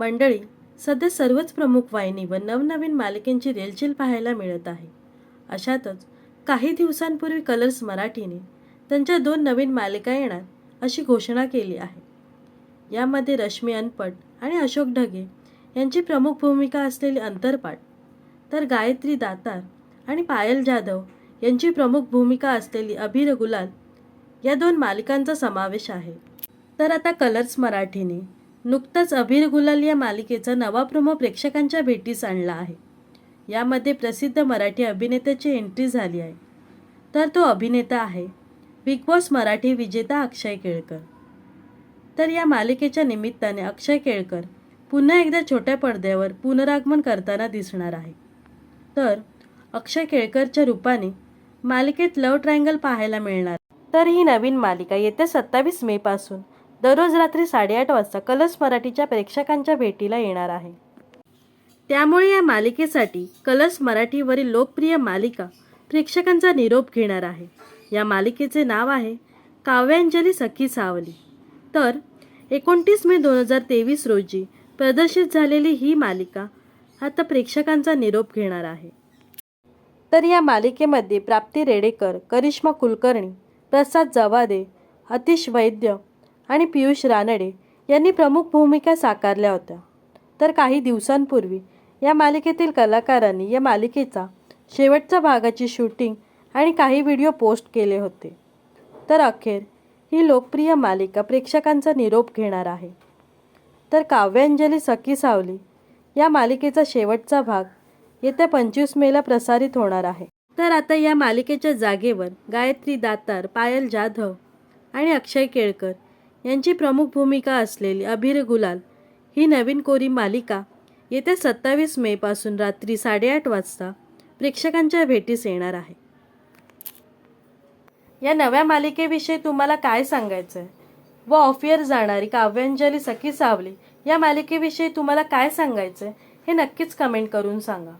मंडळी सध्या सर्वच प्रमुख वाहिनी व नवनवीन मालिकेंची रेलचेल पाहायला मिळत आहे. अशातच काही दिवसांपूर्वी कलर्स मराठीने त्यांच्या दोन नवीन मालिका येणार अशी घोषणा केली आहे. यामध्ये रश्मी अनपट आणि अशोक ढगे यांची प्रमुख भूमिका असलेली अंतरपाठ तर गायत्री दातार आणि पायल जाधव यांची प्रमुख भूमिका असलेली अभिर गुलाल या दोन मालिकांचा समावेश आहे. तर आता कलर्स मराठीने नुकताच अभिर गुलाल या मालिकेचा नवा प्रोमो प्रेक्षकांच्या भेटीस आणला आहे. यामध्ये प्रसिद्ध मराठी अभिनेत्याची एंट्री झाली आहे. तर तो अभिनेता आहे बिग बॉस मराठी विजेता अक्षय केळकर. तर या मालिकेच्या निमित्ताने अक्षय केळकर पुन्हा एकदा छोट्या पडद्यावर पुनरागमन करताना दिसणार आहे. तर अक्षय केळकरच्या रूपाने मालिकेत लव ट्रायंगल पाहायला मिळणार. तर ही नवीन मालिका येत्या सत्तावीस मे पासून दररोज रात्री साडेआठ वाजता कलर्स मराठीच्या प्रेक्षकांच्या भेटीला येणार आहे. त्यामुळे या मालिकेसाठी कलर्स मराठीवरील लोकप्रिय मालिका प्रेक्षकांचा निरोप घेणार आहे. या मालिकेचे नाव आहे काव्यांजली सखी सावली. तर एकोणतीस मे दोन हजार तेवीस रोजी प्रदर्शित झालेली ही मालिका आता प्रेक्षकांचा निरोप घेणार आहे. तर या मालिकेमध्ये प्राप्ती रेडेकर करिश्मा कुलकर्णी प्रसाद जवादे अतिश वैद्य आणि पियुष रानडे यांनी प्रमुख भूमिका साकारल्या होत्या. तर काही दिवसांपूर्वी या मालिकेतील कलाकारांनी या मालिकेचा शेवटच्या भागाची शूटिंग आणि काही व्हिडिओ पोस्ट केले होते. तर अखेर ही लोकप्रिय मालिका प्रेक्षकांचा निरोप घेणार आहे. तर काव्यांजली सखी सावली या मालिकेचा शेवटचा भाग येत्या पंचवीस मेला प्रसारित होणार आहे. तर आता या मालिकेच्या जागेवर गायत्री दातार पायल जाधव आणि अक्षय केळकर यांची प्रमुख भूमिका असलेली अभिर गुलाल ही नवीन कोरी मालिका येत्या सत्तावीस मेपासून रात्री साडेआठ वाजता प्रेक्षकांच्या भेटीस येणार आहे. या नव्या मालिकेविषयी तुम्हाला काय सांगायचं आहे व ऑफियर जाणारी काव्यांजली सखी सावली या मालिकेविषयी तुम्हाला काय सांगायचं आहे हे नक्कीच कमेंट करून सांगा.